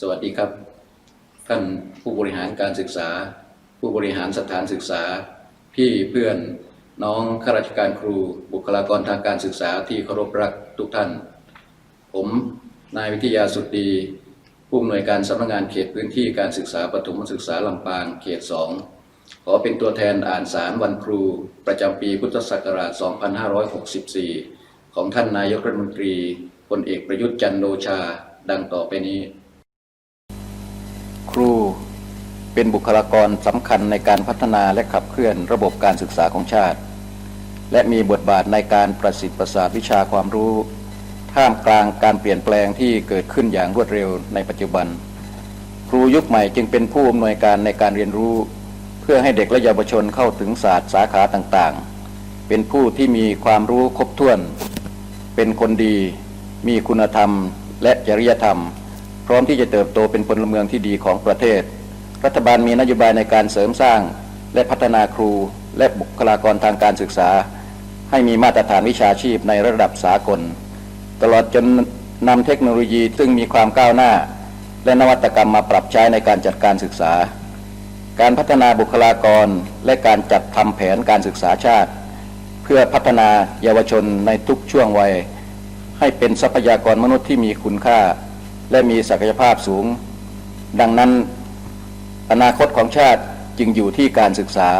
สวัสดีครับ ท่านผู้บริหารการศึกษา ผู้บริหารสถานศึกษา พี่เพื่อนน้องข้าราชการครู บุคลากรทางการศึกษาที่เคารพรักทุกท่าน ผมนายวิทยาสุดดีผู้อำนวยการสำนักงานเขตพื้นที่การศึกษาปฐมศึกษาลำปางเขต 2 ขอเป็นตัวแทนอ่านสารวันครู ประจำปีพุทธศักราช 2564 ของท่านนายกรัฐมนตรีพลเอกประยุทธ์จันทร์โอชา ดังต่อไปนี้ ครู เป็นบุคลากรสำคัญในการพัฒนาและขับเคลื่อนระบบการศึกษาของชาติ และมีบทบาทในการประสิทธิ์ประสาทวิชาความรู้ ท่ามกลางการเปลี่ยนแปลงที่เกิดขึ้นอย่างรวดเร็วในปัจจุบัน ครูยุคใหม่จึงเป็นผู้อำนวยการในการเรียนรู้ เพื่อให้เด็กและเยาวชนเข้าถึงศาสตร์สาขาต่างๆ เป็นผู้ที่มีความรู้ครบถ้วน เป็นคนดี มีคุณธรรมและจริยธรรม พร้อมที่จะเติบโตเป็นพลเมืองที่ดีของประเทศ รัฐบาลมีนโยบายในการเสริมสร้าง และพัฒนาครูและบุคลากรทางการศึกษา ให้มีมาตรฐานวิชาชีพในระดับสากล ตลอดจนนำเทคโนโลยีซึ่งมีความก้าวหน้า และนวัตกรรมมาปรับใช้ในการจัดการศึกษา การพัฒนาบุคลากรและการจัดทำแผนการศึกษาชาติ เพื่อพัฒนาเยาวชนในทุกช่วงวัย ให้เป็นทรัพยากรมนุษย์ที่มีคุณค่า และมีศักยภาพสูง ดังนั้น อนาคตของชาติจึงอยู่ที่การศึกษา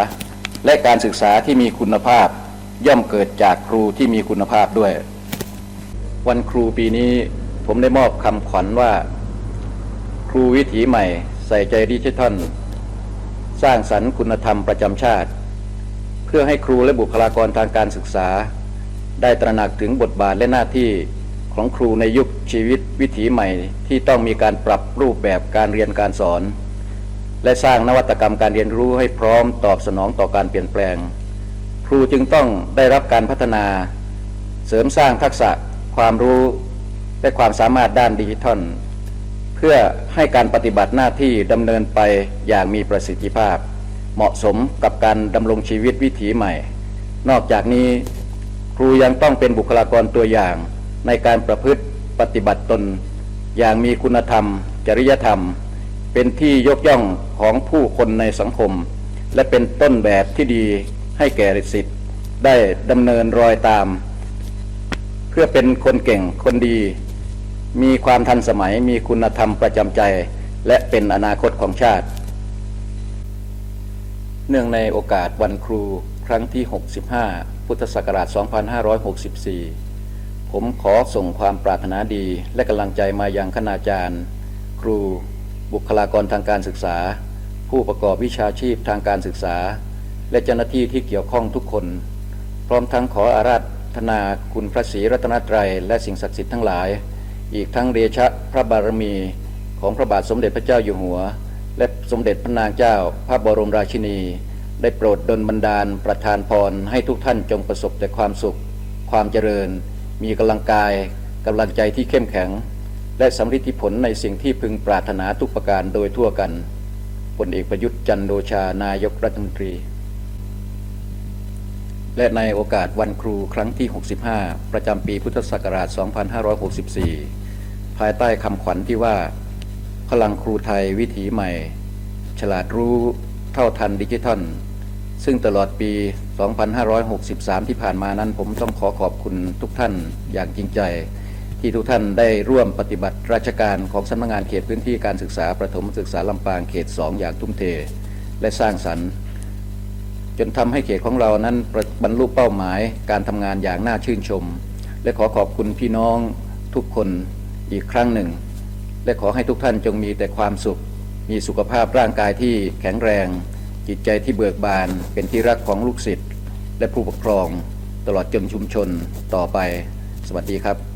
และการศึกษาที่มีคุณภาพ ย่อมเกิดจากครูที่มีคุณภาพด้วย วันครูปีนี้ผมได้มอบคำขวัญว่า ครูวิถีใหม่ ใส่ใจดิจิทัล สร้างสรรค์คุณธรรมประจำชาติ เพื่อให้ครูและบุคลากรทางการศึกษา ได้ตระหนักถึงบทบาทและหน้าที่ของครูในยุคชีวิตวิถีใหม่ที่ต้องมีการปรับรูปแบบการเรียนการสอน และสร้างนวัตกรรมการเรียนรู้ให้พร้อมตอบสนองต่อการเปลี่ยนแปลง ครูจึงต้องได้รับการพัฒนา เสริมสร้างทักษะความรู้และความสามารถด้านดิจิทัล เพื่อให้การปฏิบัติหน้าที่ดำเนินไปอย่างมีประสิทธิภาพ เหมาะสมกับการดำรงชีวิตวิถีใหม่ นอกจากนี้ ครูยังต้องเป็นบุคลากรตัวอย่างในการประพฤติปฏิบัติตน อย่างมีคุณธรรม จริยธรรม เป็นที่ยกย่องของผู้คนในสังคม และเป็นต้นแบบที่ดีให้แก่สิทธิ์ได้ดำเนินรอยตาม เพื่อเป็นคนเก่งคนดี มีความทันสมัยมีคุณธรรมประจำใจ และเป็นอนาคตของชาติ เนื่องในโอกาสวันครูครั้งที่ 65 พุทธศักราช 2564 ผมขอส่งความปรารถนาดีและกำลังใจมายังคณาจารย์ ครู บุคลากรทางการศึกษา ผู้ประกอบวิชาชีพทางการศึกษา และเจ้าหน้าที่ที่เกี่ยวข้องทุกคน พร้อมทั้งขออาราธนาคุณพระศรีรัตนตรัยและสิ่งศักดิ์สิทธิ์ทั้งหลาย อีกทั้งเดชะพระบารมีของพระบาทสมเด็จพระเจ้าอยู่หัว และสมเด็จพระนางเจ้าพระบรมราชินี ได้โปรดดลบันดาลประทานพรให้ทุกท่านจงประสบแต่ความสุข ความเจริญ มีกำลังกายกำลังใจที่เข้มแข็ง และสำฤทธิผลในสิ่งที่พึงปรารถนาทุกประการโดยทั่วกันพลเอกประยุทธ์จันทร์โอชานายกรัฐมนตรี และในโอกาสวันครูครั้งที่ 65 ประจำปีพุทธศักราช 2564 ภายใต้คำขวัญที่ว่า พลังครูไทยวิถีใหม่ ฉลาดรู้เท่าทันดิจิทัล ซึ่งตลอดปี 2563 ที่ผ่านมานั้นผมต้องขอขอบคุณทุกท่านอย่างจริงใจ ที่ทุกท่านได้ร่วมปฏิบัติราชการของสำนักงานเขตพื้นที่การศึกษาประถมศึกษาลำปางเขต 2 อย่างทุ่มเท และสร้างสรรค์ จนทำให้เขตของเรานั้นบรรลุเป้าหมายการทำงานอย่างน่าชื่นชม และขอขอบคุณพี่น้องทุกคนอีกครั้งหนึ่ง และขอให้ทุกท่านจงมีแต่ความสุข มีสุขภาพร่างกายที่แข็งแรง จิตใจที่เบิกบานเป็นที่รักของลูกศิษย์และผู้ปกครอง ตลอดจนชุมชนต่อไป สวัสดีครับ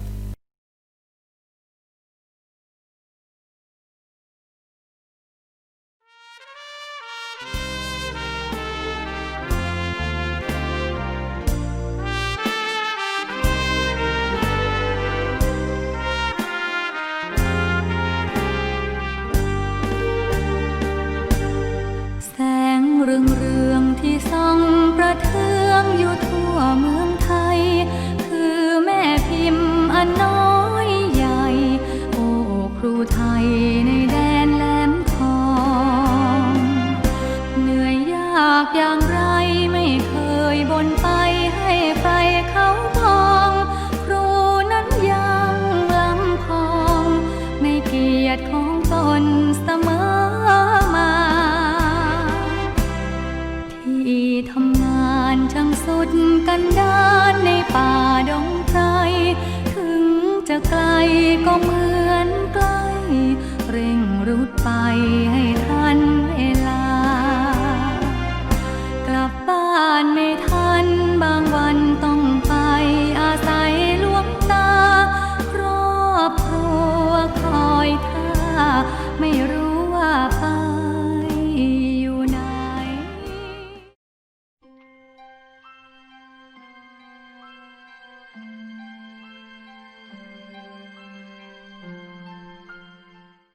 นดานในป่าดงไพรถึงจะไกลก็เหมือนใกล้ เร่งรุดไป